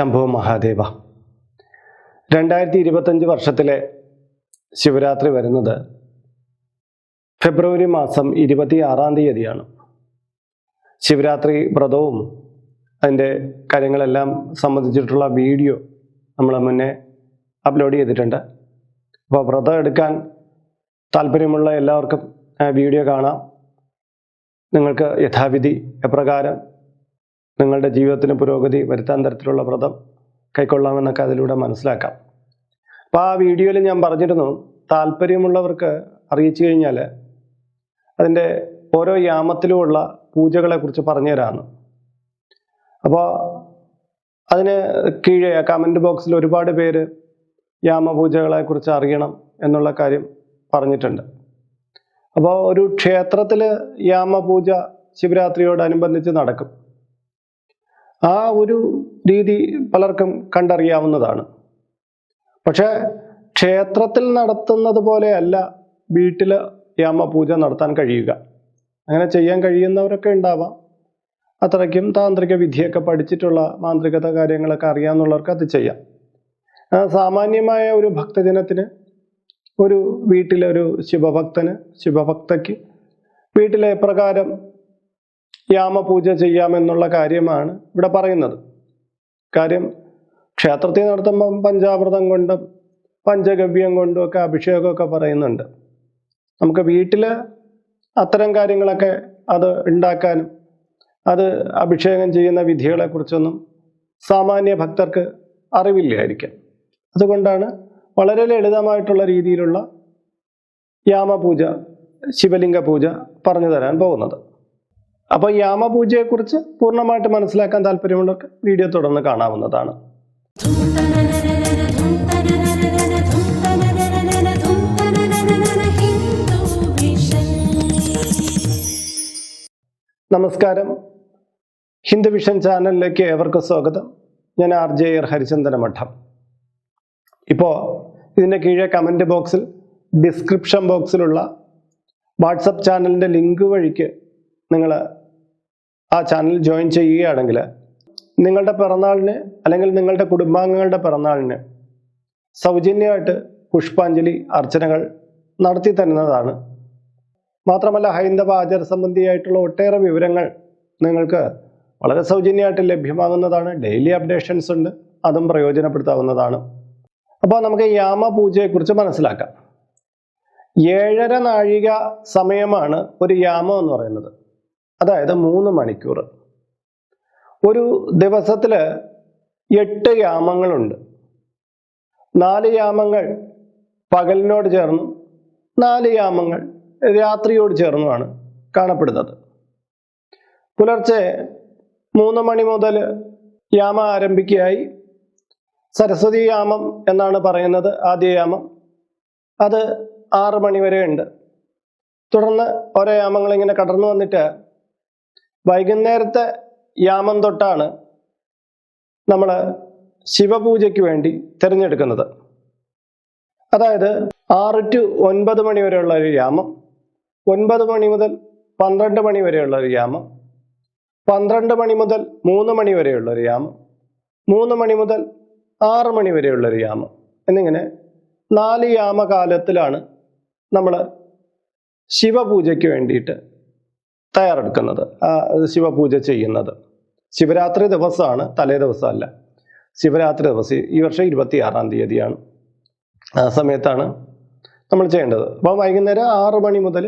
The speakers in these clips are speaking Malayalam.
ശംഭു മഹാദേവ. രണ്ടായിരത്തി ഇരുപത്തഞ്ച് വർഷത്തിലെ ശിവരാത്രി വരുന്നത് ഫെബ്രുവരി മാസം ഇരുപത്തി ആറാം തീയതിയാണ്. ശിവരാത്രി വ്രതവും അതിന്റെ കാര്യങ്ങളെല്ലാം സംബന്ധിച്ചിട്ടുള്ള വീഡിയോ നമ്മൾ മുന്നേ അപ്ലോഡ് ചെയ്തിട്ടുണ്ട്. അപ്പോൾ വ്രതം എടുക്കാൻ താല്പര്യമുള്ള എല്ലാവർക്കും വീഡിയോ കാണാം. നിങ്ങൾക്ക് യഥാവിധി എപ്രകാരം നിങ്ങളുടെ ജീവിതത്തിന് പുരോഗതി വരുത്താൻ തരത്തിലുള്ള വ്രതം കൈക്കൊള്ളാമെന്നൊക്കെ അതിലൂടെ മനസ്സിലാക്കാം. അപ്പോൾ ആ വീഡിയോയിൽ ഞാൻ പറഞ്ഞിരുന്നു താല്പര്യമുള്ളവർക്ക് അറിയിച്ചു കഴിഞ്ഞാൽ അതിന്റെ ഓരോ യാമത്തിലുമുള്ള പൂജകളെ കുറിച്ച് പറഞ്ഞു തരാമെന്ന് അപ്പോൾ അതിന് കീഴെ കമന്റ് ബോക്സിൽ ഒരുപാട് പേര് യാമപൂജകളെക്കുറിച്ച് അറിയണം എന്നുള്ള കാര്യം പറഞ്ഞിട്ടുണ്ട്. അപ്പോൾ ഒരു ക്ഷേത്രത്തിൽ യാമപൂജ ശിവരാത്രിയോടനുബന്ധിച്ച് നടക്കും. ആ ഒരു രീതി പലർക്കും കണ്ടറിയാവുന്നതാണ്. പക്ഷേ ക്ഷേത്രത്തിൽ നടത്തുന്നത് പോലെയല്ല വീട്ടിൽ യാമപൂജ നടത്താൻ കഴിയുക. അങ്ങനെ ചെയ്യാൻ കഴിയുന്നവരൊക്കെ ഉണ്ടാവാം. അത്രയ്ക്കും താന്ത്രിക വിദ്യയൊക്കെ പഠിച്ചിട്ടുള്ള മാന്ത്രികത കാര്യങ്ങളൊക്കെ അറിയാമെന്നുള്ളവർക്ക് അത് ചെയ്യാം. സാമാന്യമായ ഒരു ഭക്തജനത്തിന് ഒരു വീട്ടിലെ ഒരു ശിവഭക്തന് ശിവഭക്തയ്ക്ക് വീട്ടിലെ പ്രകാരം യാമപൂജ ചെയ്യാമെന്നുള്ള കാര്യമാണ് ഇവിടെ പറയുന്നത്. കാര്യം ക്ഷേത്രത്തിൽ നടത്തുമ്പം പഞ്ചാമൃതം കൊണ്ടും പഞ്ചഗവ്യം കൊണ്ടും ഒക്കെ അഭിഷേകമൊക്കെ പറയുന്നുണ്ട്. നമുക്ക് വീട്ടിൽ അത്തരം കാര്യങ്ങളൊക്കെ അത് ഉണ്ടാക്കാനും അത് അഭിഷേകം ചെയ്യുന്ന വിധികളെക്കുറിച്ചൊന്നും സാമാന്യ ഭക്തർക്ക് അറിവില്ലായിരിക്കാം. അതുകൊണ്ടാണ് വളരെ ലളിതമായിട്ടുള്ള രീതിയിലുള്ള യാമപൂജ ശിവലിംഗ പൂജ പറഞ്ഞു തരാൻ പോകുന്നത്. അപ്പോൾ യാമപൂജയെക്കുറിച്ച് പൂർണമായിട്ട് മനസ്സിലാക്കാൻ താല്പര്യമുള്ളവർക്ക് വീഡിയോ തുടർന്ന് കാണാവുന്നതാണ്. നമസ്കാരം. ഹിന്ദു വിഷൻ ചാനലിലേക്ക് ഏവർക്കും സ്വാഗതം. ഞാൻ ആർ ജെ ആർ ഹരിചന്ദന മഠം. ഇപ്പോൾ ഇതിന്റെ കീഴെ കമന്റ് ബോക്സിൽ ഡിസ്ക്രിപ്ഷൻ ബോക്സിലുള്ള വാട്സപ്പ് ചാനലിന്റെ ലിങ്ക് വഴിക്ക് നിങ്ങൾ ആ ചാനൽ ജോയിൻ ചെയ്യുകയാണെങ്കിൽ നിങ്ങളുടെ പിറന്നാളിന് അല്ലെങ്കിൽ നിങ്ങളുടെ കുടുംബാംഗങ്ങളുടെ പിറന്നാളിന് സൗജന്യമായിട്ട് പുഷ്പാഞ്ജലി അർച്ചനകൾ നടത്തി തരുന്നതാണ്. മാത്രമല്ല ഹൈന്ദവ ആചാര സംബന്ധിയായിട്ടുള്ള ഒട്ടേറെ വിവരങ്ങൾ നിങ്ങൾക്ക് വളരെ സൗജന്യമായിട്ട് ലഭ്യമാകുന്നതാണ്. ഡെയിലി അപ്ഡേഷൻസ് ഉണ്ട്. അതും പ്രയോജനപ്പെടുത്താവുന്നതാണ്. അപ്പോൾ നമുക്ക് യാമ പൂജയെക്കുറിച്ച് മനസ്സിലാക്കാം. ഏഴര നാഴിക സമയമാണ് ഒരു യാമം എന്ന് പറയുന്നത്. അതായത് മൂന്ന് മണിക്കൂർ. ഒരു ദിവസത്തിൽ എട്ട് യാമങ്ങളുണ്ട്. നാല് യാമങ്ങൾ പകലിനോട് ചേർന്നും നാല് യാമങ്ങൾ രാത്രിയോട് ചേർന്നുമാണ് കാണപ്പെടുന്നത്. പുലർച്ചെ മൂന്ന് മണി മുതൽ യാമ ആരംഭിക്കുകയായി. സരസ്വതി യാമം എന്നാണ് പറയുന്നത് ആദ്യ യാമം. അത് ആറ് മണി വരെ ഉണ്ട്. തുടർന്ന് ഓരോ യാമങ്ങൾ ഇങ്ങനെ കടന്നു വന്നിട്ട് വൈകുന്നേരത്തെ യാമം തൊട്ടാണ് നമ്മൾ ശിവപൂജയ്ക്ക് വേണ്ടി തിരഞ്ഞെടുക്കുന്നത്. അതായത് ആറ് ടു ഒൻപത് മണി വരെയുള്ള ഒരു യാമം ഒൻപത് മണി മുതൽ പന്ത്രണ്ട് മണി വരെയുള്ള ഒരു യാമം പന്ത്രണ്ട് മണി മുതൽ മൂന്ന് മണി വരെയുള്ള ഒരു യാമം മൂന്ന് മണി മുതൽ ആറ് മണി വരെയുള്ള ഒരു യാമം എന്നിങ്ങനെ നാല് യാമകാലത്തിലാണ് നമ്മൾ ശിവപൂജയ്ക്ക് വേണ്ടിയിട്ട് തയ്യാറെടുക്കുന്നത്. ശിവപൂജ ചെയ്യുന്നത്. ശിവരാത്രി ദിവസമാണ് തലേ ദിവസമല്ല. ശിവരാത്രി ദിവസം ഈ വർഷം ഇരുപത്തി ആറാം തീയതിയാണ്. ആ സമയത്താണ് നമ്മൾ ചെയ്യേണ്ടത്. അപ്പോൾ വൈകുന്നേരം ആറ് മണി മുതൽ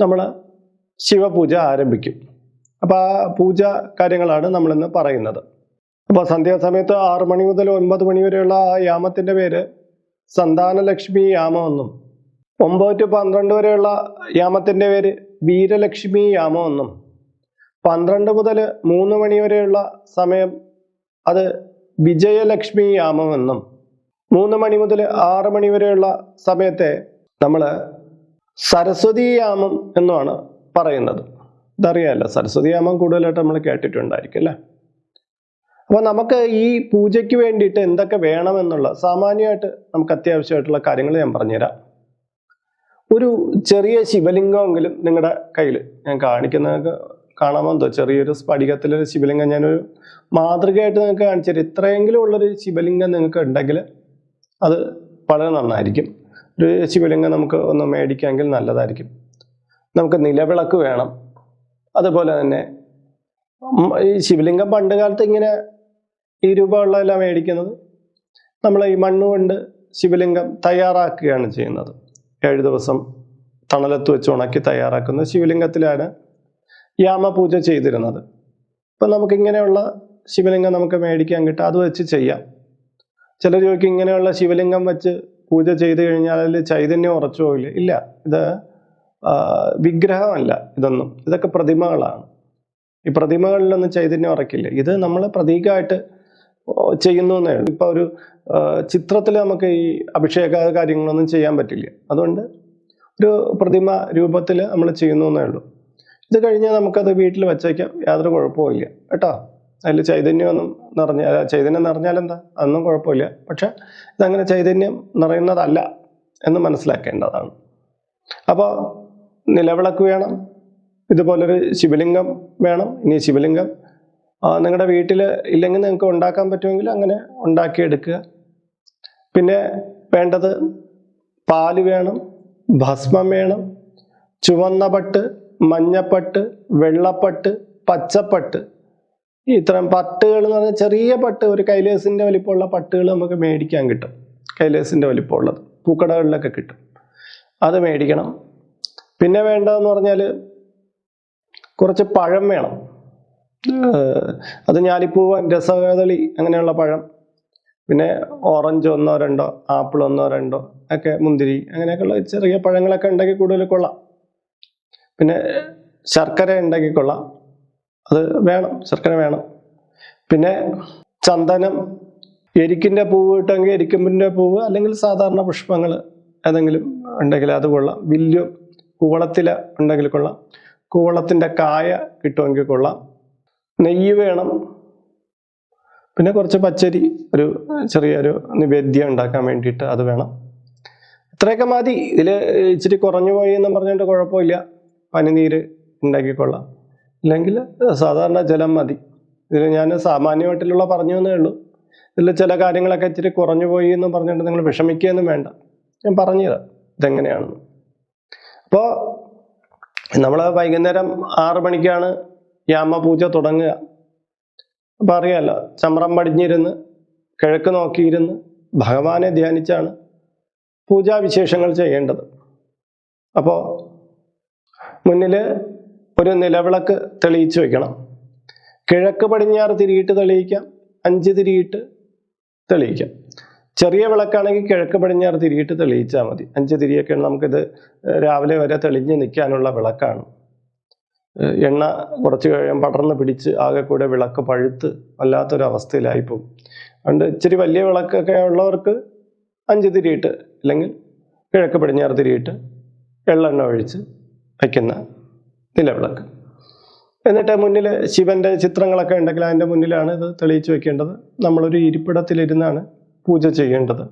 നമ്മൾ ശിവപൂജ ആരംഭിക്കും. അപ്പോൾ ആ പൂജ കാര്യങ്ങളാണ് നമ്മളിന്ന് പറയുന്നത്. അപ്പോൾ സന്ധ്യാസമയത്ത് ആറ് മണി മുതൽ ഒൻപത് മണി വരെയുള്ള ആ യാമത്തിന്റെ പേര് സന്താനലക്ഷ്മി യാമം എന്നും ഒമ്പത് ടു പന്ത്രണ്ട് വരെയുള്ള യാമത്തിന്റെ പേര് വീരലക്ഷ്മി യാമം എന്നും പന്ത്രണ്ട് മുതൽ മൂന്ന് മണി വരെയുള്ള സമയം അത് വിജയലക്ഷ്മി യാമം എന്നും. മൂന്ന് മണി മുതൽ ആറ് മണി വരെയുള്ള സമയത്തെ നമ്മൾ സരസ്വതി യാമം എന്നുമാണ് പറയുന്നത്. ഇതറിയാമല്ലോ സരസ്വതി യാമം കൂടുതലായിട്ട് നമ്മൾ കേട്ടിട്ടുണ്ടായിരിക്കും അല്ലേ? അപ്പോൾ നമുക്ക് ഈ പൂജയ്ക്ക് വേണ്ടിയിട്ട് എന്തൊക്കെ വേണമെന്നുള്ള സാമാന്യമായിട്ട് നമുക്ക് അത്യാവശ്യമായിട്ടുള്ള കാര്യങ്ങൾ ഞാൻ പറഞ്ഞുതരാം. ഒരു ചെറിയ ശിവലിംഗമെങ്കിലും നിങ്ങളുടെ കയ്യിൽ ഞാൻ കാണിക്കുന്ന കാണാമോ എന്തോ ചെറിയൊരു സ്ഫടികത്തിലൊരു ശിവലിംഗം ഞാനൊരു മാതൃകയായിട്ട് നിങ്ങൾക്ക് കാണിച്ചു തരും. ഇത്രയെങ്കിലും ഉള്ളൊരു ശിവലിംഗം നിങ്ങൾക്ക് ഉണ്ടെങ്കിൽ അത് വളരെ നന്നായിരിക്കും. ഒരു ശിവലിംഗം നമുക്ക് ഒന്ന് മേടിക്കാമെങ്കിൽ നല്ലതായിരിക്കും. നമുക്ക് നിലവിളക്ക് വേണം. അതുപോലെ തന്നെ ഈ ശിവലിംഗം പണ്ട് കാലത്ത് ഇങ്ങനെ ഈ രൂപമുള്ളതെല്ലാം മേടിക്കുന്നത്. നമ്മൾ ഈ മണ്ണുകൊണ്ട് ശിവലിംഗം തയ്യാറാക്കുകയാണ് ചെയ്യുന്നത്. ഏഴ് ദിവസം തണലത്ത് വെച്ച് ഉണക്കി തയ്യാറാക്കുന്ന ശിവലിംഗത്തിലാണ് യാമപൂജ ചെയ്തിരുന്നത്. അപ്പം നമുക്കിങ്ങനെയുള്ള ശിവലിംഗം നമുക്ക് മേടിക്കാൻ കിട്ടും. അത് വെച്ച് ചെയ്യാം. ചിലർ ചോദിക്കും ഇങ്ങനെയുള്ള ശിവലിംഗം വെച്ച് പൂജ ചെയ്ത് കഴിഞ്ഞാൽ അതിൽ ചൈതന്യം ഉറച്ചു? പോകില്ല ഇല്ല. ഇത് വിഗ്രഹമല്ല ഇതൊന്നും. ഇതൊക്കെ പ്രതിമകളാണ്. ഈ പ്രതിമകളിലൊന്നും ചൈതന്യം ഉറക്കില്ല. ഇത് നമ്മൾ പ്രതീകമായിട്ട് ചെയ്യുന്നു എന്നേ ഇപ്പോൾ ഇപ്പൊ ഒരു ചിത്രത്തിൽ നമുക്ക് ഈ അഭിഷേക കാര്യങ്ങളൊന്നും ചെയ്യാൻ പറ്റില്ല. അതുകൊണ്ട് ഒരു പ്രതിമ രൂപത്തിൽ നമ്മൾ ചെയ്യുന്നു എന്നേ ഉള്ളൂ. ഇത് കഴിഞ്ഞാൽ നമുക്കത് വീട്ടിൽ വെച്ചേക്കാം. യാതൊരു കുഴപ്പമില്ല കേട്ടോ? അതിൽ ചൈതന്യമൊന്നും നിറഞ്ഞ ചൈതന്യം നിറഞ്ഞാൽ എന്താ അതൊന്നും കുഴപ്പമില്ല. പക്ഷെ ഇതങ്ങനെ ചൈതന്യം നിറയുന്നതല്ല എന്ന് മനസ്സിലാക്കേണ്ടതാണ്. അപ്പോൾ നിലവിളക്ക് വേണം. ഇതുപോലൊരു ശിവലിംഗം വേണം. ഇനി ശിവലിംഗം നിങ്ങളുടെ വീട്ടിൽ ഇല്ലെങ്കിൽ നിങ്ങൾക്ക് ഉണ്ടാക്കാൻ പറ്റുമെങ്കിൽ അങ്ങനെ ഉണ്ടാക്കിയെടുക്കുക. പിന്നെ വേണ്ടത് പാൽ വേണം ഭസ്മം വേണം ചുവന്ന പട്ട് മഞ്ഞപ്പട്ട് വെള്ളപ്പട്ട് പച്ചപ്പട്ട്. ഇത്തരം പട്ടുകൾ എന്ന് പറഞ്ഞാൽ ചെറിയ പട്ട് ഒരു കൈലേസിന്റെ വലിപ്പമുള്ള പട്ടുകൾ നമുക്ക് മേടിക്കാൻ കിട്ടും. കൈലേസിന്റെ വലിപ്പമുള്ളത്. പൂക്കടകളിലൊക്കെ കിട്ടും. അത് മേടിക്കണം. പിന്നെ വേണ്ടതെന്ന് പറഞ്ഞാൽ കുറച്ച് പഴം വേണം. അത് ഞാലിപ്പൂവൻ രസകദളി അങ്ങനെയുള്ള പഴം. പിന്നെ ഓറഞ്ച് ഒന്നോ രണ്ടോ ആപ്പിൾ ഒന്നോ രണ്ടോ ഒക്കെ മുന്തിരി അങ്ങനെയൊക്കെയുള്ള ചെറിയ പഴങ്ങളൊക്കെ ഉണ്ടെങ്കിൽ കൂടുതൽ കൊള്ളാം. പിന്നെ ശർക്കര ഉണ്ടെങ്കിൽ കൊള്ളാം. അത് വേണം ശർക്കര വേണം. പിന്നെ ചന്ദനം എരിക്കിന്റെ പൂവ് കിട്ടുമെങ്കിൽ എരിക്കുമ്പിന്റെ പൂവ് അല്ലെങ്കിൽ സാധാരണ പുഷ്പങ്ങൾ ഏതെങ്കിലും ഉണ്ടെങ്കിൽ അത് കൊള്ളാം. വില്ലും കൂവളത്തില ഉണ്ടെങ്കിൽ കൊള്ളാം. കൂവളത്തിന്റെ കായ കിട്ടുമെങ്കിൽ കൊള്ളാം. നെയ്യ് വേണം. പിന്നെ കുറച്ച് പച്ചരി ഒരു ചെറിയൊരു നിവേദ്യം ഉണ്ടാക്കാൻ വേണ്ടിയിട്ട് അത് വേണം. ഇത്രയൊക്കെ മതി. ഇതിൽ ഇച്ചിരി കുറഞ്ഞു പോയി എന്ന് പറഞ്ഞിട്ട് കുഴപ്പമില്ല. പനിനീര് ഉണ്ടാക്കിക്കൊള്ളാം. ഇല്ലെങ്കിൽ സാധാരണ ജലം മതി. ഇതിൽ ഞാൻ സാമാന്യമായിട്ടുള്ള പറഞ്ഞു എന്നേ ഉള്ളൂ. ഇതിൽ ചില കാര്യങ്ങളൊക്കെ ഇച്ചിരി കുറഞ്ഞു പോയി എന്ന് പറഞ്ഞിട്ട് നിങ്ങൾ വിഷമിക്കുകയൊന്നും വേണ്ട. ഞാൻ പറഞ്ഞുതരാം. ഇതെങ്ങനെയാണെന്ന്. അപ്പോൾ നമ്മൾ വൈകുന്നേരം ആറ് മണിക്കാണ് യാമപൂജ തുടങ്ങുക. അപ്പം അറിയാമല്ലോ ചമ്രം പടിഞ്ഞിരുന്ന് കിഴക്ക് നോക്കിയിരുന്ന് ഭഗവാനെ ധ്യാനിച്ചാണ് പൂജാവിശേഷങ്ങൾ ചെയ്യേണ്ടത്. അപ്പോൾ മുന്നിൽ ഒരു നിലവിളക്ക് തെളിയിച്ചു വെക്കണം. കിഴക്ക് പടിഞ്ഞാറ് തിരിയിട്ട് തെളിയിക്കാം അഞ്ച് തിരിയിട്ട് തെളിയിക്കാം. ചെറിയ വിളക്കാണെങ്കിൽ കിഴക്ക് പടിഞ്ഞാറ് തിരിയിട്ട് തെളിയിച്ചാൽ മതി. അഞ്ച് തിരിയൊക്കെയാണ് നമുക്കിത് രാവിലെ വരെ തെളിഞ്ഞ് നിൽക്കാനുള്ള വിളക്കാണ്. എണ്ണ കുറച്ച് കഴിയാൻ പടർന്ന് പിടിച്ച് ആകെ കൂടെ വിളക്ക് പഴുത്ത് വല്ലാത്തൊരു അവസ്ഥയിലായിപ്പോവും അതുകൊണ്ട് ഇച്ചിരി വലിയ വിളക്കൊക്കെ ഉള്ളവർക്ക് അഞ്ച് തിരിയിട്ട് അല്ലെങ്കിൽ കിഴക്ക് പടിഞ്ഞാറ് തിരിയിട്ട് എള്ളെണ്ണ ഒഴിച്ച് വയ്ക്കുന്ന നിലവിളക്ക്. എന്നിട്ട് മുന്നിൽ ശിവന്റെ ചിത്രങ്ങളൊക്കെ ഉണ്ടെങ്കിൽ അതിന്റെ മുന്നിലാണ് ഇത് തെളിയിച്ച് വെക്കേണ്ടത്. നമ്മളൊരു ഇരിപ്പിടത്തിലിരുന്നാണ് പൂജ ചെയ്യേണ്ടത്.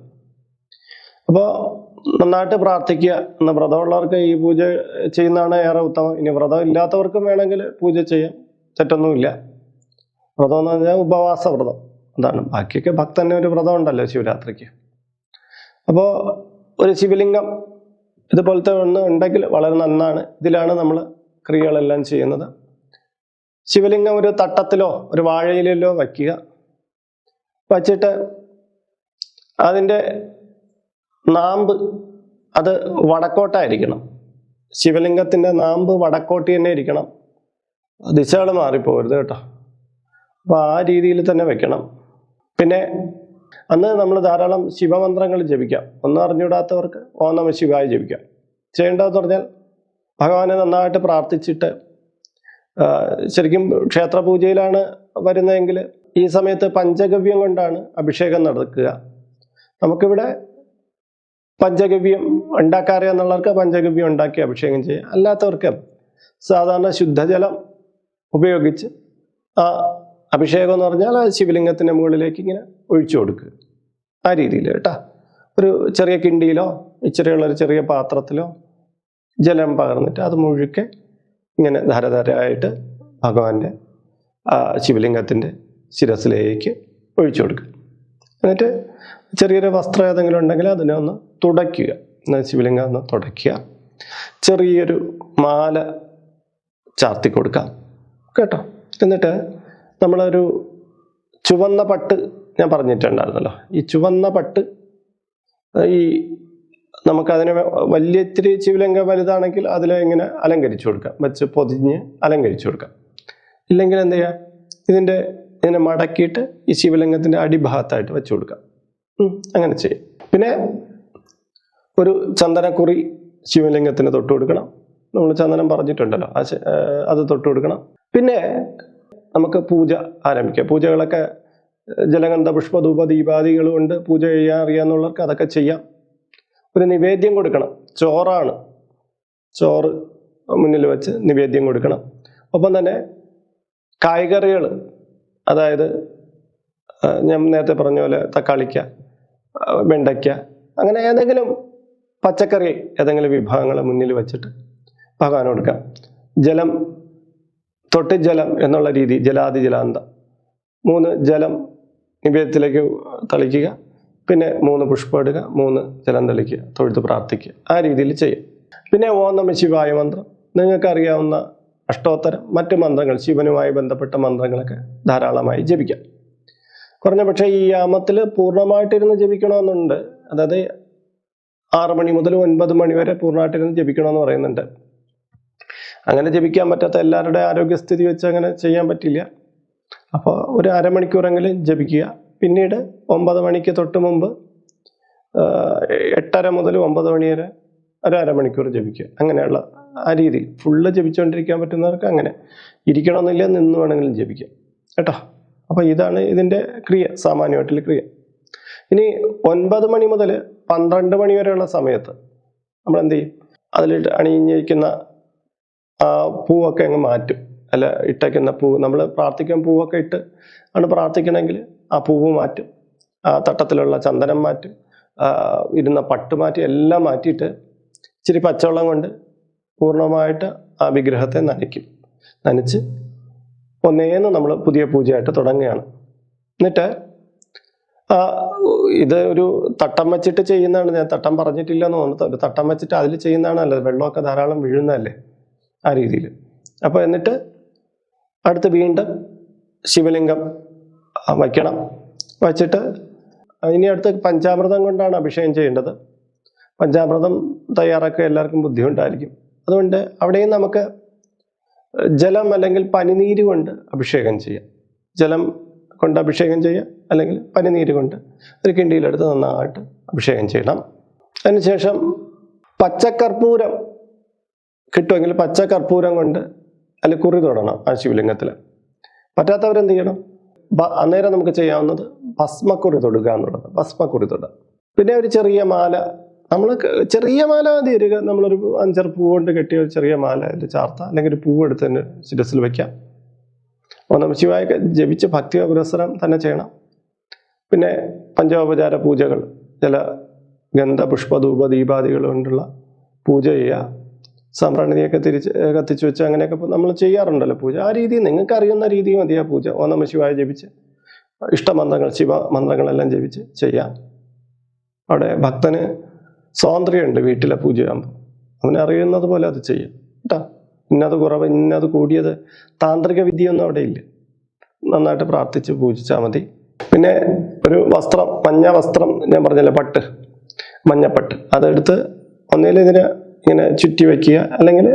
അപ്പോൾ നന്നായിട്ട് പ്രാർത്ഥിക്കുക എന്ന വ്രതമുള്ളവർക്ക് ഈ പൂജ ചെയ്യുന്നതാണ് ഏറെ ഉത്തമം. ഇനി വ്രതം ഇല്ലാത്തവർക്കും വേണമെങ്കിൽ പൂജ ചെയ്യാം. തെറ്റൊന്നുമില്ല. വ്രതം എന്ന് പറഞ്ഞാൽ ഉപവാസ വ്രതം. അതാണ്. ബാക്കിയൊക്കെ ഭക്തന് ഒരു വ്രതം ഉണ്ടല്ലോ ശിവരാത്രിക്ക്. അപ്പോൾ ഒരു ശിവലിംഗം ഇതുപോലത്തെ ഒന്ന് ഉണ്ടെങ്കിൽ വളരെ നന്നാണ്. ഇതിലാണ് നമ്മൾ ക്രിയകളെല്ലാം ചെയ്യുന്നത്. ശിവലിംഗം ഒരു തട്ടത്തിലോ ഒരു വാഴയിലോ വയ്ക്കുക. വച്ചിട്ട് അതിന്റെ നാമ്പ് അത് വടക്കോട്ടായിരിക്കണം. ശിവലിംഗത്തിന്റെ നാമ്പ് വടക്കോട്ട് തന്നെ ഇരിക്കണം. ദിശകൾ മാറിപ്പോകരുത് കേട്ടോ. അപ്പോൾ ആ രീതിയിൽ തന്നെ വെക്കണം. പിന്നെ അന്ന് നമ്മൾ ധാരാളം ശിവമന്ത്രങ്ങൾ ജപിക്കാം. ഒന്നും അറിഞ്ഞുവിടാത്തവർക്ക് ഓം നമ ശിവായ ജപിക്കാം. ചെയ്യേണ്ടതെന്ന് പറഞ്ഞാൽ ഭഗവാനെ നന്നായിട്ട് പ്രാർത്ഥിച്ചിട്ട് ശരിക്കും ക്ഷേത്രപൂജയിലാണ് വരുന്നതെങ്കിൽ ഈ സമയത്ത് പഞ്ചഗവ്യം കൊണ്ടാണ് അഭിഷേകം നടക്കുക. നമുക്കിവിടെ പഞ്ചഗവ്യം ഉണ്ടാക്കാറിയാന്നുള്ളവർക്ക് പഞ്ചഗവ്യം ഉണ്ടാക്കി അഭിഷേകം ചെയ്യാം. അല്ലാത്തവർക്ക് സാധാരണ ശുദ്ധജലം ഉപയോഗിച്ച് ആ അഭിഷേകം എന്ന് പറഞ്ഞാൽ ശിവലിംഗത്തിന്റെ മുകളിലേക്ക് ഇങ്ങനെ ഒഴിച്ചു കൊടുക്കുക. ആ രീതിയിൽ കേട്ടോ. ഒരു ചെറിയ കിണ്ടിയിലോ ഇച്ചിരിയുള്ള ഒരു ചെറിയ പാത്രത്തിലോ ജലം പകർന്നിട്ട് അത് മുഴുക്കെ ഇങ്ങനെ ധാരധാരയായിട്ട് ഭഗവാന്റെ ശിവലിംഗത്തിന്റെ ശിരസിലേക്ക് ഒഴിച്ചു കൊടുക്കുക. എന്നിട്ട് ചെറിയൊരു വസ്ത്രം ഏതെങ്കിലും ഉണ്ടെങ്കിൽ അതിനെ ഒന്ന് തുടയ്ക്കുക. ശിവലിംഗം ഒന്ന് തുടയ്ക്കുക. ചെറിയൊരു മാല ചാർത്തി കൊടുക്കാം. കേട്ടോ? എന്നിട്ട് നമ്മളൊരു ചുവന്ന പട്ട് ഞാൻ പറഞ്ഞിട്ടുണ്ടായിരുന്നല്ലോ. ഈ ചുവന്ന പട്ട് ഈ നമുക്കതിനെ വലിയ ഇത്തിരി ശിവലിംഗം വലുതാണെങ്കിൽ അതിൽ ഇങ്ങനെ അലങ്കരിച്ചു കൊടുക്കാം. വെച്ച് പൊതിഞ്ഞ് അലങ്കരിച്ചു കൊടുക്കാം. ഇല്ലെങ്കിൽ എന്ത് ചെയ്യുക ഇതിന്റെ ഇങ്ങനെ മടക്കിയിട്ട് ഈ ശിവലിംഗത്തിന്റെ അടിഭാഗത്തായിട്ട് വെച്ചു കൊടുക്കാം. അങ്ങനെ ചെയ്യാം. പിന്നെ ഒരു ചന്ദനക്കുറി ശിവലിംഗത്തിന് തൊട്ട് കൊടുക്കണം. നമ്മൾ ചന്ദനം പറഞ്ഞിട്ടുണ്ടല്ലോ. അത് തൊട്ട് കൊടുക്കണം. പിന്നെ നമുക്ക് പൂജ ആരംഭിക്കാം. പൂജകളൊക്കെ ജലഗന്ധ പുഷ്പ ധൂപ ദീപാദികൾ കൊണ്ട് പൂജ ചെയ്യാൻ അറിയാമെന്നുള്ളവർക്ക് അതൊക്കെ ചെയ്യാം. ഒരു നിവേദ്യം കൊടുക്കണം. ചോറാണ്. ചോറ് മുന്നിൽ വെച്ച് നിവേദ്യം കൊടുക്കണം. ഒപ്പം തന്നെ കായ്കറികൾ അതായത് ഞാൻ നേരത്തെ പറഞ്ഞ പോലെ തക്കാളിക്ക വെണ്ടയ്ക്ക അങ്ങനെ ഏതെങ്കിലും പച്ചക്കറി ഏതെങ്കിലും വിഭവങ്ങൾ മുന്നിൽ വെച്ചിട്ട് ഭഗവാൻ കൊടുക്കാം. ജലം തൊട്ട് ജലം എന്നുള്ള രീതി ജലാതി ജലാന്ത. മൂന്ന് ജലം നിവേദത്തിലേക്ക് തളിക്കുക. പിന്നെ മൂന്ന് പുഷ്പം ഇടുക മൂന്ന് ജലം തളിക്കുക തൊഴുത്ത് പ്രാർത്ഥിക്കുക. ആ രീതിയിൽ ചെയ്യും. പിന്നെ ഓം നമ ശിവായ മന്ത്രം. നിങ്ങൾക്കറിയാവുന്ന അഷ്ടോത്തരം മറ്റ് മന്ത്രങ്ങൾ ശിവനുമായി ബന്ധപ്പെട്ട മന്ത്രങ്ങളൊക്കെ ധാരാളമായി ജപിക്കാം. കുറഞ്ഞ പക്ഷേ ഈ യാമത്തിൽ പൂർണമായിട്ടിരുന്ന് ജപിക്കണമെന്നുണ്ട്. അതായത് ആറ് മണി മുതൽ ഒൻപത് മണി വരെ പൂർണമായിട്ടിരുന്ന് ജപിക്കണമെന്ന് പറയുന്നുണ്ട്. അങ്ങനെ ജപിക്കാൻ പറ്റാത്ത എല്ലാവരുടെ ആരോഗ്യസ്ഥിതി വെച്ച് അങ്ങനെ ചെയ്യാൻ പറ്റില്ല. അപ്പോൾ ഒരു അരമണിക്കൂറെങ്കിലും ജപിക്കുക. പിന്നീട് ഒമ്പത് മണിക്ക് തൊട്ട് മുമ്പ് എട്ടര മുതൽ ഒമ്പത് മണി വരെ ഒരു അരമണിക്കൂർ ജപിക്കുക. അങ്ങനെയുള്ള ആ രീതിയിൽ. ഫുള്ള് ജപിച്ചുകൊണ്ടിരിക്കാൻ പറ്റുന്നവർക്ക് അങ്ങനെ. ഇരിക്കണമെന്നില്ല നിന്ന് വേണമെങ്കിലും ജപിക്കാം. കേട്ടോ? അപ്പോൾ ഇതാണ് ഇതിന്റെ ക്രിയ സാമാന്യമായിട്ടുള്ള ക്രിയ. ഇനി ഒൻപത് മണി മുതൽ പന്ത്രണ്ട് മണി വരെയുള്ള സമയത്ത് നമ്മൾ എന്ത് ചെയ്യും? അതിൽ അണിഞ്ഞിരിക്കുന്ന ആ പൂവൊക്കെ അങ്ങ് മാറ്റും. അല്ല ഇട്ടേക്കുന്ന പൂ നമ്മൾ പ്രാർത്ഥിക്കാൻ പൂവൊക്കെ ഇട്ട് ആണ് പ്രാർത്ഥിക്കണമെങ്കിൽ ആ പൂവ് മാറ്റും. ആ തട്ടത്തിലുള്ള ചന്ദനം മാറ്റും. ഇരുന്ന പട്ട് മാറ്റി എല്ലാം മാറ്റിയിട്ട് ഇച്ചിരി പച്ചവെള്ളം കൊണ്ട് പൂർണമായിട്ട് ആ വിഗ്രഹത്തെ നനയ്ക്കും. നനച്ച് ഒന്നേന്ന് നമ്മൾ പുതിയ പൂജയായിട്ട് തുടങ്ങുകയാണ്. എന്നിട്ട് ഇത് ഒരു തട്ടം വെച്ചിട്ട് ചെയ്യുന്നതാണ്. ഞാൻ തട്ടം പറഞ്ഞിട്ടില്ല എന്ന് തോന്നുന്നു. ഒരു തട്ടം വെച്ചിട്ട് അതിൽ ചെയ്യുന്നതാണ് നല്ലത് വെള്ളമൊക്കെ ധാരാളം വീഴുന്നതല്ലേ ആ രീതിയിൽ അപ്പോൾ എന്നിട്ട് അടുത്ത് വീണ്ടും ശിവലിംഗം വയ്ക്കണം. വച്ചിട്ട് ഇനി അടുത്ത് പഞ്ചാമൃതം കൊണ്ടാണ് അഭിഷേകം ചെയ്യേണ്ടത്. പഞ്ചാമൃതം തയ്യാറാക്കുക എല്ലാവർക്കും ബുദ്ധിമുട്ടായിരിക്കും അതുകൊണ്ട് അവിടെയും നമുക്ക് ജലം അല്ലെങ്കിൽ പനിനീര് കൊണ്ട് അഭിഷേകം ചെയ്യാം. ജലം കൊണ്ട് അഭിഷേകം ചെയ്യാം അല്ലെങ്കിൽ പനിനീര് കൊണ്ട് ഒരു കിണ്ടിയിലെടുത്ത് നന്നായിട്ട് അഭിഷേകം ചെയ്യണം. അതിനുശേഷം പച്ചക്കർപ്പൂരം കിട്ടുമെങ്കിൽ പച്ചക്കർപ്പൂരം കൊണ്ട് അതിൽ കുറി തൊടണം ആ ശിവലിംഗത്തിൽ പറ്റാത്തവരെന്ത് ചെയ്യണം? അന്നേരം നമുക്ക് ചെയ്യാവുന്നത് ഭസ്മക്കുറി തൊടുക എന്നുള്ളത് ഭസ്മക്കുറി തൊടുക. പിന്നെ ഒരു ചെറിയ മാല നമ്മൾ ചെറിയ മാല മതി. ഒരു നമ്മളൊരു അഞ്ചാറ് പൂ കൊണ്ട് കെട്ടിയ ഒരു ചെറിയ മാല അതിൽ ചാർത്ത. അല്ലെങ്കിൽ ഒരു പൂവ് എടുത്ത് തന്നെ ശിരസിൽ വയ്ക്കാം അപ്പോൾ നമ്മൾ ശിവായ ജപിച്ച് ഭക്തി പുരസ്സരം തന്നെ ചെയ്യണം. പിന്നെ പഞ്ചോപചാര പൂജകൾ. ചില ഗന്ധ പുഷ്പ ധൂപ ദീപാദികൾ കൊണ്ടുള്ള പൂജ ചെയ്യുക. സാമ്പ്രാണിതിയൊക്കെ തിരിച്ച് കത്തിച്ച് വെച്ച് അങ്ങനെയൊക്കെ നമ്മൾ ചെയ്യാറുണ്ടല്ലോ പൂജ. ആ രീതി നിങ്ങൾക്ക് അറിയുന്ന രീതി മതി ആ പൂജ. ഓ നമ ശിവായ ജപിച്ച് ഇഷ്ടമന്ത്രങ്ങൾ ശിവ മന്ത്രങ്ങളെല്ലാം ജപിച്ച് ചെയ്യാം. അവിടെ ഭക്തന് സ്വാതന്ത്ര്യമുണ്ട് വീട്ടിലെ പൂജയാകുമ്പോൾ അറിയുന്നത് പോലെ അത് ചെയ്യാം. കേട്ടോ? ഇന്നത് കുറവ് ഇന്നത് കൂടിയത് താന്ത്രിക വിദ്യയൊന്നും അവിടെ ഇല്ല. നന്നായിട്ട് പ്രാർത്ഥിച്ച് പൂജിച്ചാൽ മതി. പിന്നെ ഒരു വസ്ത്രം മഞ്ഞ വസ്ത്രം ഞാൻ പറഞ്ഞല്ലോ പട്ട് മഞ്ഞപ്പട്ട്. അതെടുത്ത് ഒന്നിൽ ഇതിനെ ഇങ്ങനെ ചുറ്റി വയ്ക്കുക അല്ലെങ്കിൽ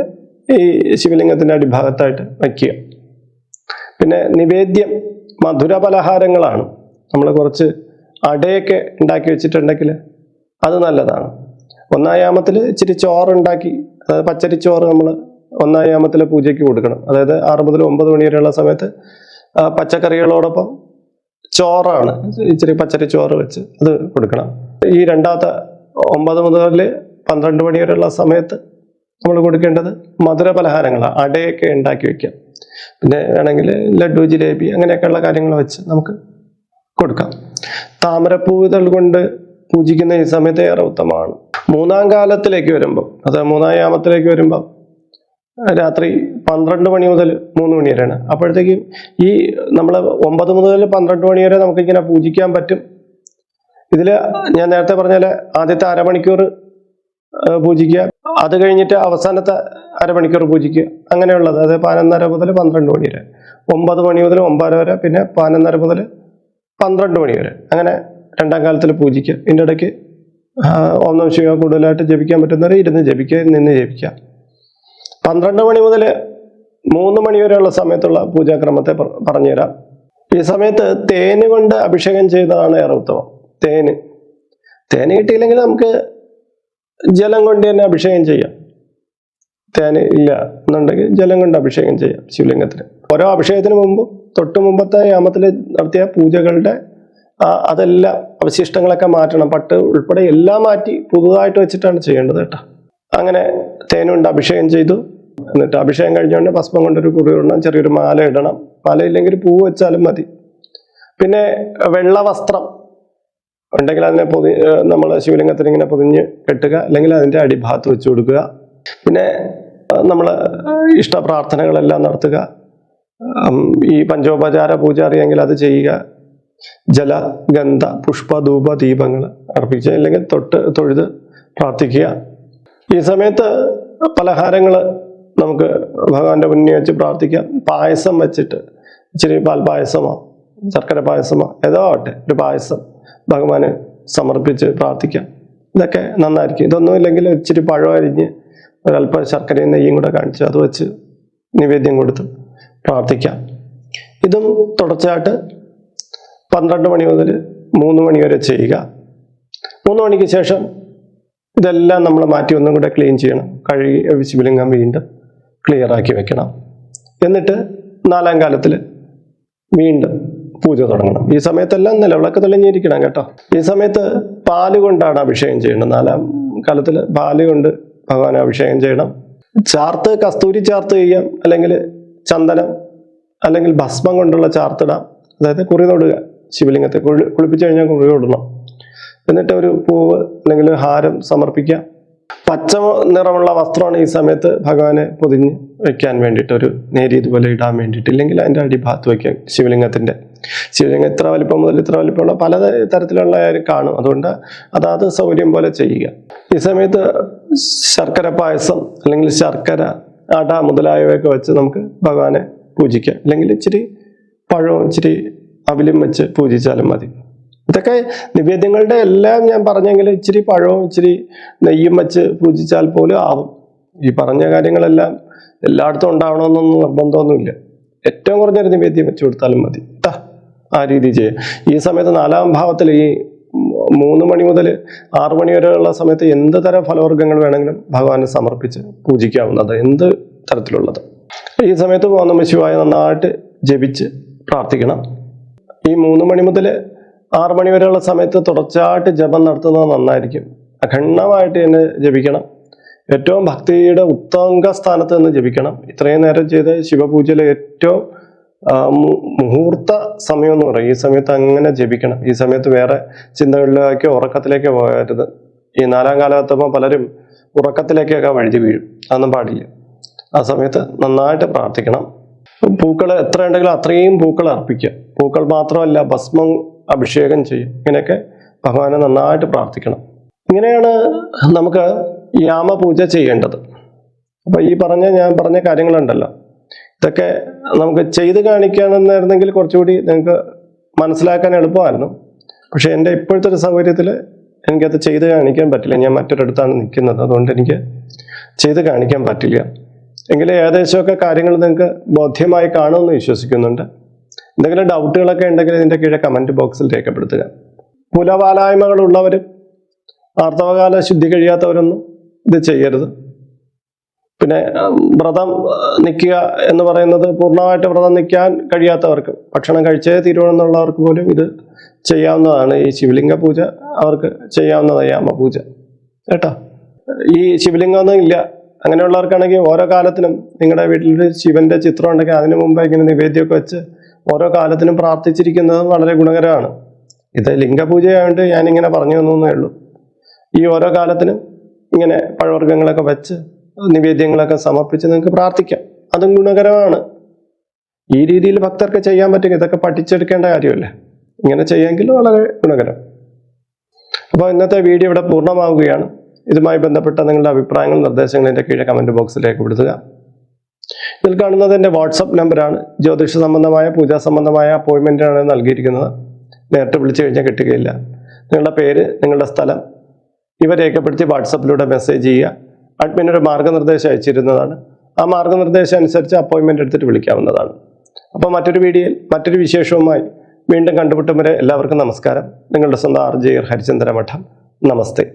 ഈ ശിവലിംഗത്തിന്റെ അടിഭാഗത്തായിട്ട് വയ്ക്കുക പിന്നെ നിവേദ്യം മധുര പലഹാരങ്ങളാണ്. നമ്മൾ കുറച്ച് അടയൊക്കെ ഉണ്ടാക്കി വെച്ചിട്ടുണ്ടെങ്കിൽ അത് നല്ലതാണ്. ഒന്നാം യാമത്തിൽ ഇച്ചിരി ചോറുണ്ടാക്കി അതായത് പച്ചരി ചോറ് നമ്മൾ ഒന്നായാമത്തിൽ പൂജയ്ക്ക് കൊടുക്കണം. അതായത് ആറ് മുതൽ ഒമ്പത് മണി വരെയുള്ള സമയത്ത് പച്ചക്കറികളോടൊപ്പം ചോറാണ് ഇച്ചിരി പച്ചരി ചോറ് വെച്ച് അത് കൊടുക്കണം. ഈ രണ്ടാമത്തെ ഒമ്പത് മുതൽ പന്ത്രണ്ട് മണി വരെയുള്ള സമയത്ത് നമ്മൾ കൊടുക്കേണ്ടത് മധുര പലഹാരങ്ങളാണ്. അടയൊക്കെ ഉണ്ടാക്കി വെക്കാം. പിന്നെ വേണമെങ്കിൽ ലഡു ജിലേബി അങ്ങനെയൊക്കെയുള്ള കാര്യങ്ങൾ വെച്ച് നമുക്ക് കൊടുക്കാം. താമരപ്പൂതൾ കൊണ്ട് പൂജിക്കുന്ന ഈ സമയത്ത് ഏറെ ഉത്തമമാണ്. മൂന്നാം കാലത്തിലേക്ക് വരുമ്പോൾ അത് മൂന്നാം യാമത്തിലേക്ക് വരുമ്പോൾ രാത്രി പന്ത്രണ്ട് മണി മുതൽ മൂന്ന് മണി വരെയാണ്. അപ്പോഴത്തേക്കും ഈ നമ്മൾ ഒമ്പത് മുതൽ പന്ത്രണ്ട് മണി വരെ നമുക്കിങ്ങനെ പൂജിക്കാൻ പറ്റും. ഇതിൽ ഞാൻ നേരത്തെ പറഞ്ഞാൽ ആദ്യത്തെ അരമണിക്കൂർ പൂജിക്കുക. അത് കഴിഞ്ഞിട്ട് അവസാനത്തെ അരമണിക്കൂർ പൂജിക്കുക. അങ്ങനെയുള്ളത്. അതായത് പതിനൊന്നര മുതൽ പന്ത്രണ്ട് മണി വരെ. ഒമ്പത് മണി മുതൽ ഒമ്പതര വരെ പിന്നെ പതിനൊന്നര മുതൽ പന്ത്രണ്ട് മണി വരെ. അങ്ങനെ രണ്ടാം കാലത്തിൽ പൂജിക്കുക. ഇതിന്റെ ഇടയ്ക്ക് ഓം നമ ശിവ കൂടുതലായിട്ട് ജപിക്കാൻ പറ്റുന്നവർ ഇരുന്ന് ജപിക്കുക നിന്ന് ജപിക്കുക. പന്ത്രണ്ട് മണി മുതൽ മൂന്ന് മണി വരെയുള്ള സമയത്തുള്ള പൂജാക്രമത്തെ പറഞ്ഞുതരാം. ഈ സമയത്ത് തേന് കൊണ്ട് അഭിഷേകം ചെയ്യുന്നതാണ് ഏറെ ഉത്തമം. തേന്. തേന് കിട്ടിയില്ലെങ്കിൽ നമുക്ക് ജലം കൊണ്ട് തന്നെ അഭിഷേകം ചെയ്യാം. തേന് ഇല്ല എന്നുണ്ടെങ്കിൽ ജലം കൊണ്ട് അഭിഷേകം ചെയ്യാം ശിവലിംഗത്തിന്. ഓരോ അഭിഷേകത്തിന് മുമ്പ് തൊട്ട് മുമ്പത്തെ യാമത്തിൽ നടത്തിയ പൂജകളുടെ അതെല്ലാം അവശിഷ്ടങ്ങളൊക്കെ മാറ്റണം. പട്ട് ഉൾപ്പെടെ എല്ലാം മാറ്റി പുതുതായിട്ട് വെച്ചിട്ടാണ് ചെയ്യേണ്ടത് കേട്ടോ. അങ്ങനെ തേനുകൊണ്ട് അഭിഷേകം ചെയ്തു. എന്നിട്ട് അഭിഷേകം കഴിഞ്ഞുകൊണ്ട് ഭസ്മം കൊണ്ടൊരു കുറി ഇടണം ചെറിയൊരു മാല ഇടണം. മാല ഇല്ലെങ്കിൽ പൂവ് വെച്ചാലും മതി. പിന്നെ വെള്ള വസ്ത്രം ഉണ്ടെങ്കിൽ അതിനെ പൊതി നമ്മൾ ശിവലിംഗത്തിന് ഇങ്ങനെ പൊതിഞ്ഞ് കെട്ടുക. അല്ലെങ്കിൽ അതിന്റെ അടിഭാഗത്ത് വെച്ച് കൊടുക്കുക. പിന്നെ നമ്മൾ ഇഷ്ടപ്രാർത്ഥനകളെല്ലാം നടത്തുക. ഈ പഞ്ചോപചാര പൂജ അറിയാമെങ്കിൽ അത് ചെയ്യുക. ജല ഗന്ധ പുഷ്പ ധൂപ ദീപങ്ങൾ അർപ്പിച്ച് അല്ലെങ്കിൽ തൊട്ട് തൊഴുത് പ്രാർത്ഥിക്കുക. ഈ സമയത്ത് പലഹാരങ്ങൾ നമുക്ക് ഭഗവാന്റെ മുന്നിൽ വെച്ച് പ്രാർത്ഥിക്കാം. പായസം വെച്ചിട്ട് ഇച്ചിരി പാൽ പായസമോ ശർക്കര പായസമോ ഏതോ ആവട്ടെ ഒരു പായസം ഭഗവാന് സമർപ്പിച്ച് പ്രാർത്ഥിക്കാം. ഇതൊക്കെ നന്നായിരിക്കും. ഇതൊന്നും ഇല്ലെങ്കിൽ ഇച്ചിരി പഴം അരിഞ്ഞ് ഒരല്പം ശർക്കരയും നെയ്യും കൂടെ കാണിച്ച് അത് വെച്ച് നിവേദ്യം കൊടുത്ത് പ്രാർത്ഥിക്കാം. ഇതും തുടർച്ചയായിട്ട് പന്ത്രണ്ട് മണി മുതൽ മൂന്ന് മണി വരെ ചെയ്യുക. മൂന്ന് മണിക്ക് ശേഷം ഇതെല്ലാം നമ്മൾ മാറ്റി ഒന്നും കൂടെ ക്ലീൻ ചെയ്യണം. കഴുകി ശിവലിംഗം വീണ്ടും ക്ലിയർ ആക്കി വെക്കണം. എന്നിട്ട് നാലാം കാലത്തിൽ വീണ്ടും പൂജ തുടങ്ങണം. ഈ സമയത്തെല്ലാം നിലവിളക്ക് തെളിഞ്ഞിരിക്കണം കേട്ടോ. ഈ സമയത്ത് പാൽ കൊണ്ടാണ് അഭിഷേകം ചെയ്യേണ്ടത് നാലാം കാലത്തിൽ പാൽ കൊണ്ട് ഭഗവാൻ അഭിഷേകം ചെയ്യണം. ചാർത്ത് കസ്തൂരി ചാർത്ത് ചെയ്യാം. അല്ലെങ്കിൽ ചന്ദനം അല്ലെങ്കിൽ ഭസ്മം കൊണ്ടുള്ള ചാർത്തിടാം. അതായത് കുറി തൊടുക. ശിവലിംഗത്തെ കുളി കുളിപ്പിച്ചു കഴിഞ്ഞാൽ കുഴി തൊടണം എന്നിട്ട് ഒരു പൂവ് അല്ലെങ്കിൽ ഹാരം സമർപ്പിക്കുക. പച്ച നിറമുള്ള വസ്ത്രമാണ് ഈ സമയത്ത് ഭഗവാനെ പൊതിഞ്ഞ് വെക്കാൻ വേണ്ടിയിട്ട് ഒരു നേരി ഇതുപോലെ ഇടാൻ വേണ്ടിയിട്ട് ഇല്ലെങ്കിൽ അതിന്റെ അടിഭാഗത്ത് വയ്ക്കാം ശിവലിംഗത്തിന്റെ. ശിവലിംഗം ഇത്ര വലിപ്പം മുതൽ ഇത്ര വലിപ്പമുള്ള പല തരത്തിലുള്ള കാണും. അതുകൊണ്ട് അതാത് സൗകര്യം പോലെ ചെയ്യുക. ഈ സമയത്ത് ശർക്കര പായസം അല്ലെങ്കിൽ ശർക്കര അട മുതലായവയൊക്കെ വെച്ച് നമുക്ക് ഭഗവാനെ പൂജിക്കാം. അല്ലെങ്കിൽ ഇച്ചിരി പഴവും ഇച്ചിരി അവിലും വെച്ച് പൂജിച്ചാലും മതി. ഇതൊക്കെ നിവേദ്യങ്ങളുടെ എല്ലാം ഞാൻ പറഞ്ഞെങ്കിൽ ഇച്ചിരി പഴവും ഇച്ചിരി നെയ്യും വെച്ച് പൂജിച്ചാൽ പോലും ആവും. ഈ പറഞ്ഞ കാര്യങ്ങളെല്ലാം എല്ലായിടത്തും ഉണ്ടാവണമെന്നൊന്നും നിർബന്ധമൊന്നുമില്ല. ഏറ്റവും കുറഞ്ഞൊരു നിവേദ്യം വെച്ച് കൊടുത്താലും മതി. ആ രീതി ചെയ്യാം. ഈ സമയത്ത് നാലാം ഭാവത്തിൽ ഈ മൂന്ന് മണി മുതൽ ആറു മണി വരെയുള്ള സമയത്ത് എന്ത് തരം ഫലവർഗങ്ങൾ വേണമെങ്കിലും ഭഗവാനെ സമർപ്പിച്ച് പൂജിക്കാവുന്നത് എന്ത് തരത്തിലുള്ളത്? ഈ സമയത്ത് പോകുന്ന ശിവായ നന്നായിട്ട് ജപിച്ച് പ്രാർത്ഥിക്കണം. ഈ മൂന്ന് മണി മുതൽ ആറ് മണി വരെയുള്ള സമയത്ത് തുടർച്ചയായിട്ട് ജപം നടത്തുന്നത് നന്നായിരിക്കും. അഖണ്ഡമായിട്ട് തന്നെ ജപിക്കണം. ഏറ്റവും ഭക്തിയുടെ ഉത്തംഗ സ്ഥാനത്ത് നിന്ന് ജപിക്കണം. ഇത്രയും നേരം ചെയ്ത ശിവപൂജയിലെ ഏറ്റവും മുഹൂർത്ത സമയം എന്ന് പറയും. ഈ സമയത്ത് അങ്ങനെ ജപിക്കണം. ഈ സമയത്ത് വേറെ ചിന്തകളിലേക്കോ ഉറക്കത്തിലേക്കോ പോകരുത്. ഈ നാലാം കാലം എത്തുമ്പോൾ പലരും ഉറക്കത്തിലേക്കൊക്കെ വഴുതി വീഴും. അതൊന്നും പാടില്ല. ആ സമയത്ത് നന്നായിട്ട് പ്രാർത്ഥിക്കണം. പൂക്കൾ എത്ര ഉണ്ടെങ്കിലും അത്രയും പൂക്കൾ അർപ്പിക്കുക. പൂക്കൾ മാത്രമല്ല ഭസ്മം അഭിഷേകം ചെയ്യുക. ഇങ്ങനെയൊക്കെ ഭഗവാനെ നന്നായിട്ട് പ്രാർത്ഥിക്കണം. ഇങ്ങനെയാണ് നമുക്ക് യാമപൂജ ചെയ്യേണ്ടത്. അപ്പൊ ഈ പറഞ്ഞ ഞാൻ പറഞ്ഞ കാര്യങ്ങളുണ്ടല്ലോ. ഇതൊക്കെ നമുക്ക് ചെയ്ത് കാണിക്കണമെന്നായിരുന്നെങ്കിൽ കുറച്ചുകൂടി നിങ്ങൾക്ക് മനസ്സിലാക്കാൻ എളുപ്പമായിരുന്നു. പക്ഷേ എന്റെ ഇപ്പോഴത്തെ ഒരു സൗകര്യത്തിൽ എനിക്കത് ചെയ്ത് കാണിക്കാൻ പറ്റില്ല. ഞാൻ മറ്റൊരിടത്താണ് നിൽക്കുന്നത്. അതുകൊണ്ട് എനിക്ക് ചെയ്ത് കാണിക്കാൻ പറ്റില്ല. എങ്കിലും ഏകദേശമൊക്കെ കാര്യങ്ങൾ നിങ്ങൾക്ക് ബോധ്യമായി കാണുമെന്ന് വിശ്വസിക്കുന്നുണ്ട്. എന്തെങ്കിലും ഡൗട്ടുകളൊക്കെ ഉണ്ടെങ്കിൽ ഇതിന്റെ കീഴെ കമന്റ് ബോക്സിൽ രേഖപ്പെടുത്തുക. കുലപാലായ്മകളുള്ളവരും ആർത്തവകാല ശുദ്ധി കഴിയാത്തവരൊന്നും ഇത് ചെയ്യരുത്. പിന്നെ വ്രതം നിൽക്കുക എന്ന് പറയുന്നത് പൂർണമായിട്ട് വ്രതം നിൽക്കാൻ കഴിയാത്തവർക്ക് ഭക്ഷണം കഴിച്ചേ തീരുവെന്നുള്ളവർക്ക് പോലും ഇത് ചെയ്യാവുന്നതാണ്. ഈ ശിവലിംഗ പൂജ അവർക്ക് ചെയ്യാവുന്നതാണ് യാമ പൂജ കേട്ടോ? ഈ ശിവലിംഗമൊന്നും ഇല്ല. അങ്ങനെയുള്ളവർക്കാണെങ്കിൽ ഓരോ കാലത്തിനും നിങ്ങളുടെ വീട്ടിൽ ശിവന്റെ ചിത്രം ഉണ്ടെങ്കിൽ അതിനു മുമ്പ് ഇങ്ങനെ നിവേദ്യമൊക്കെ വെച്ച് ഓരോ കാലത്തിനും പ്രാർത്ഥിച്ചിരിക്കുന്നത് വളരെ ഗുണകരമാണ്. ഇത് ലിംഗപൂജയായതുകൊണ്ട് ഞാനിങ്ങനെ പറഞ്ഞു തന്നേ ഉള്ളൂ. ഈ ഓരോ കാലത്തിനും ഇങ്ങനെ പഴവർഗങ്ങളൊക്കെ വെച്ച് നിവേദ്യങ്ങളൊക്കെ സമർപ്പിച്ച് നിങ്ങൾക്ക് പ്രാർത്ഥിക്കാം. അതും ഗുണകരമാണ്. ഈ രീതിയിൽ ഭക്തർക്ക് ചെയ്യാൻ പറ്റും. ഇതൊക്കെ പഠിച്ചെടുക്കേണ്ട കാര്യമല്ലേ. ഇങ്ങനെ ചെയ്യാമെങ്കിൽ വളരെ ഗുണകരം. അപ്പോൾ ഇന്നത്തെ വീഡിയോ ഇവിടെ പൂർണമാവുകയാണ്. ഇതുമായി ബന്ധപ്പെട്ട നിങ്ങളുടെ അഭിപ്രായങ്ങൾ നിർദ്ദേശങ്ങൾ എന്റെ കീഴെ കമന്റ് ബോക്സിൽ രേഖപ്പെടുത്തുക ഇതിൽ കാണുന്നത് എന്റെ വാട്സപ്പ് നമ്പറാണ് ജ്യോതിഷ സംബന്ധമായ പൂജാ സംബന്ധമായ അപ്പോയിൻമെന്റാണ് നൽകിയിരിക്കുന്നത്. നേരിട്ട് വിളിച്ചു കഴിഞ്ഞാൽ കിട്ടുകയില്ല. നിങ്ങളുടെ പേര് നിങ്ങളുടെ സ്ഥലം ഇവ രേഖപ്പെടുത്തി വാട്സപ്പിലൂടെ മെസ്സേജ് ചെയ്യുക. അഡ്മിൻ ഒരു മാർഗനിർദ്ദേശം അയച്ചിരുന്നതാണ്. ആ മാർഗനിർദ്ദേശം അനുസരിച്ച് അപ്പോയിൻമെന്റ് എടുത്തിട്ട് വിളിക്കാവുന്നതാണ്. അപ്പോൾ മറ്റൊരു വീഡിയോയിൽ മറ്റൊരു വിശേഷവുമായി വീണ്ടും കണ്ടുമുട്ടും വരെ എല്ലാവർക്കും നമസ്കാരം. നിങ്ങളുടെ സ്വന്തം ആർ ജെ ഹരിചന്ദ്ര മഠം നമസ്തേ.